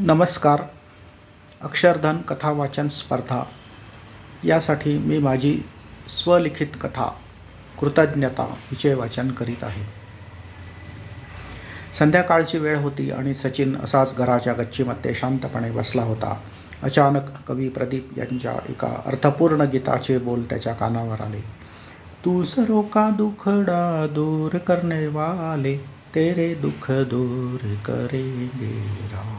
नमस्कार. अक्षरधन कथा वाचन स्पर्धा. यासाठी मी माझी स्वलिखित कथा कृतज्ञता हिचे वाचन करीत आहे. संध्याकाळची वेळ होती आणि सचिन असाच घराच्या गच्चीमध्ये शांतपणे बसला होता. अचानक कवी प्रदीप यांच्या एका अर्थपूर्ण गीताचे बोल त्याच्या कानावर आले. दूसरों का दुखड़ा दूर करने वाले तेरे दुःख दूर करेंगे राम.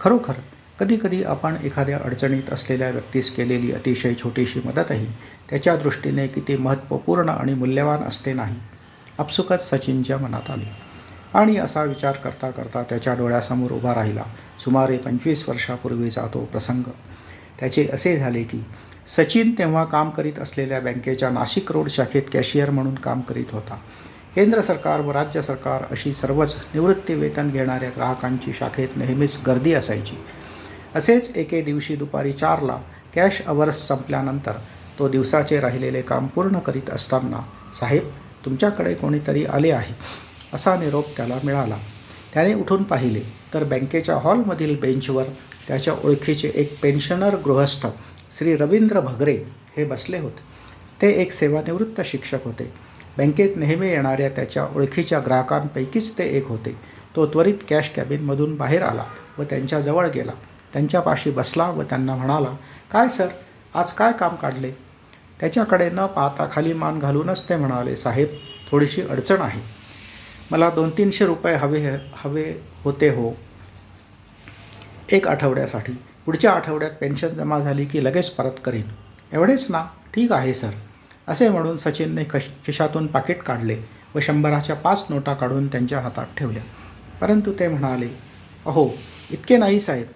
खरोखर कधीकधी आपण एखाद्या अडचणीत असलेल्या व्यक्तीस केलेली अतिशय छोटीशी मदतही त्याच्या दृष्टीने किती महत्त्वपूर्ण आणि मूल्यवान असते नाही आपसुकच सचिनच्या मनात आली. आणि असा विचार करता करता त्याच्या डोळ्यासमोर उभा राहिला. सुमारे पंचवीस वर्षापूर्वीचा तो प्रसंग. त्याचे असे झाले की सचिन तेव्हा काम करीत असलेल्या बँकेच्या नाशिक रोड शाखेत कॅशियर म्हणून काम करीत होता. केंद्र सरकार व राज्य सरकार अशी सर्वच निवृत्ती वेतन घेणाऱ्या ग्राहकांची शाखेत नेहमीच गर्दी असायची. असेच एके दिवशी दुपारी चारला कॅश अवर्स संपल्यानंतर तो दिवसाचे राहिलेले काम पूर्ण करीत असताना साहेब तुमच्याकडे कोणीतरी आले आहे. असा निरोप त्याला मिळाला. त्याने उठून पाहिले तर बँकेच्या हॉलमधील बेंचवर त्याच्या ओळखीचे एक पेन्शनर गृहस्थ श्री रवींद्र भगरे हे बसले होते. ते एक सेवानिवृत्त शिक्षक होते. बँकेत नेहमी येणाऱ्या त्याच्या ओळखीच्या ग्राहकांपैकीच ते एक होते. तो त्वरित कॅश कॅबिनमधून बाहेर आला व त्यांच्याजवळ गेला. त्यांच्यापाशी बसला व त्यांना म्हणाला काय सर? आज काय काम काढले? त्याच्याकडे न पाहता खाली मान घालूनच ते म्हणाले साहेब थोडीशी अडचण आहे. मला दोन तीनशे रुपये हवे हवे होते हो. एक आठवड्यासाठी. पुढच्या आठवड्यात पेन्शन जमा झाली की लगेच परत करीन. एवढेच ना? ठीक आहे सर. असे म्हणून सचिनने कश खिशातून पाकिट काढले व शंभराच्या पाच नोटा काढून त्यांच्या हातात ठेवल्या. परंतु ते म्हणाले अहो इतके नाही साहेब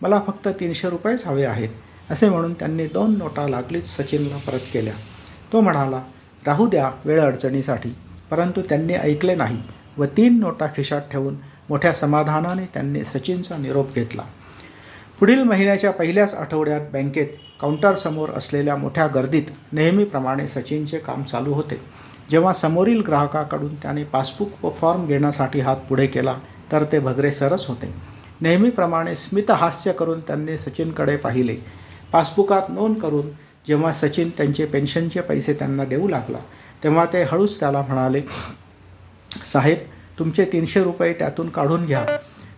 मला फक्त तीनशे रुपयेच हवे आहेत. असे म्हणून त्यांनी दोन नोटा लागलीच सचिनला परत केल्या. तो म्हणाला राहू द्या वेळ अडचणीसाठी. परंतु त्यांनी ऐकले नाही व तीन नोटा खिशात ठेवून मोठ्या समाधानाने त्यांनी सचिनचा निरोप घेतला. पुढील महिन्याच्या पहिल्याच आठवड्यात बँकेत काउंटरसमोर असलेल्या मोठ्या गर्दीत नेहमीप्रमाणे सचिनचे काम चालू होते. जेव्हा समोरील ग्राहकाकडून त्याने पासबुक व फॉर्म घेण्यासाठी हात पुढे केला तर ते भगरे सरस होते. नेहमीप्रमाणे स्मितहास्य करून त्यांनी सचिनकडे पाहिले. पासबुकात नोंद करून जेव्हा सचिन त्यांचे पेन्शनचे पैसे त्यांना देऊ लागला तेव्हा ते हळूच त्याला म्हणाले साहेब तुमचे तीनशे रुपये त्यातून काढून घ्या.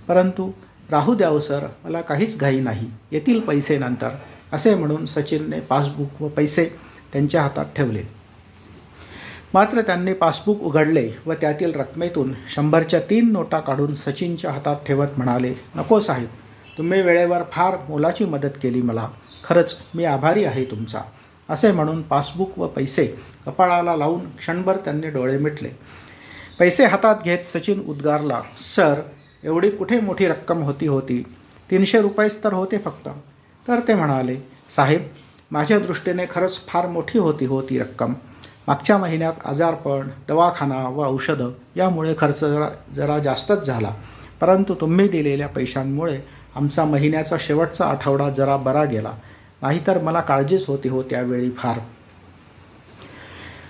परंतु राहू द्याव सर. मला काहीच घाई नाही. येतील पैसे नंतर. असे म्हणून सचिनने पासबुक व पैसे त्यांच्या हातात ठेवले. मात्र त्यांनी पासबुक उघडले व त्यातील रकमेतून शंभरच्या तीन नोटा काढून सचिनच्या हातात ठेवत म्हणाले नको साहेब. तुम्ही वेळेवर फार मोलाची मदत केली मला. खरंच मी आभारी आहे तुमचा. असे म्हणून पासबुक व पैसे कपाळाला लावून क्षणभर त्यांनी डोळे मिटले. पैसे हातात घेत सचिन उद्गारला सर एवढी कुठे मोठी रक्कम होती होती. तीनशे रुपयेच तर होते फक्त. तर ते म्हणाले साहेब माझ्या दृष्टीने खरंच फार मोठी होती होती रक्कम. मागच्या महिन्यात आजारपण दवाखाना व औषधं यामुळे खर्च जरा जरा जास्तच झाला. परंतु तुम्ही दिलेल्या पैशांमुळे आमचा महिन्याचा शेवटचा आठवडा जरा बरा गेला. नाहीतर मला काळजीच होती हो त्यावेळी फार.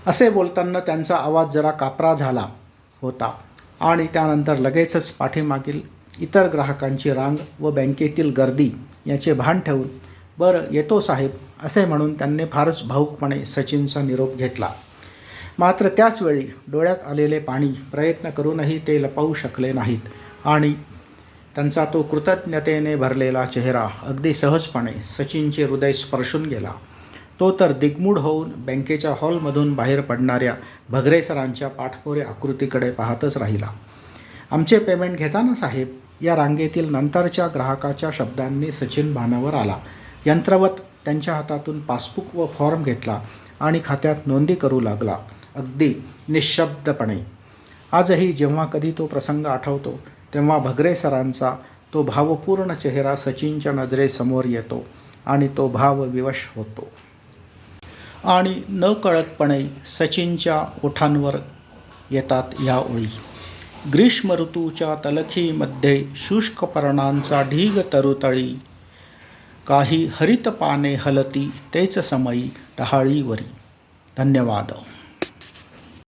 असे बोलताना त्यांचा आवाज जरा कापरा झाला होता. आणि त्यानंतर लगेचच पाठीमागील इतर ग्राहकांची रांग व बँकेतील गर्दी याचे भान ठेवून बरं येतो साहेब असे म्हणून त्यांनी फारच भाऊकपणे सचिनचा निरोप घेतला. मात्र त्याचवेळी डोळ्यात आलेले पाणी प्रयत्न करूनही ते लपवू शकले नाहीत आणि त्यांचा तो कृतज्ञतेने भरलेला चेहरा अगदी सहजपणे सचिनचे हृदय स्पर्शून गेला. तो तर दिग्मूढ होऊन बँकेच्या हॉलमधून बाहेर पडणाऱ्या भगरे सरांच्या पाठपोरे आकृतीकडे पाहतच राहिला. आमचे पेमेंट घेताना साहेब? या रांगेतील नंतरच्या ग्राहकाच्या शब्दांनी सचिन भानावर आला. यंत्रवत त्यांच्या हातातून पासबुक व फॉर्म घेतला आणि खात्यात नोंदी करू लागला अगदी निशब्दपणे. आजही जेव्हा कधी तो प्रसंग आठवतो तेव्हा भगरे सरांचा तो भावपूर्ण चेहरा सचिनच्या नजरेसमोर येतो आणि तो भाव विवश होतो. आणि न कळतपणे सचिनच्या ओठांवर येतात या ओळी. ग्रीष्म ऋतूच्या तलखीमध्ये शुष्क पर्णांचा ढीग तरुतळी. काही हरित पाने हलती तेच समयी डहाळीवरी. धन्यवाद.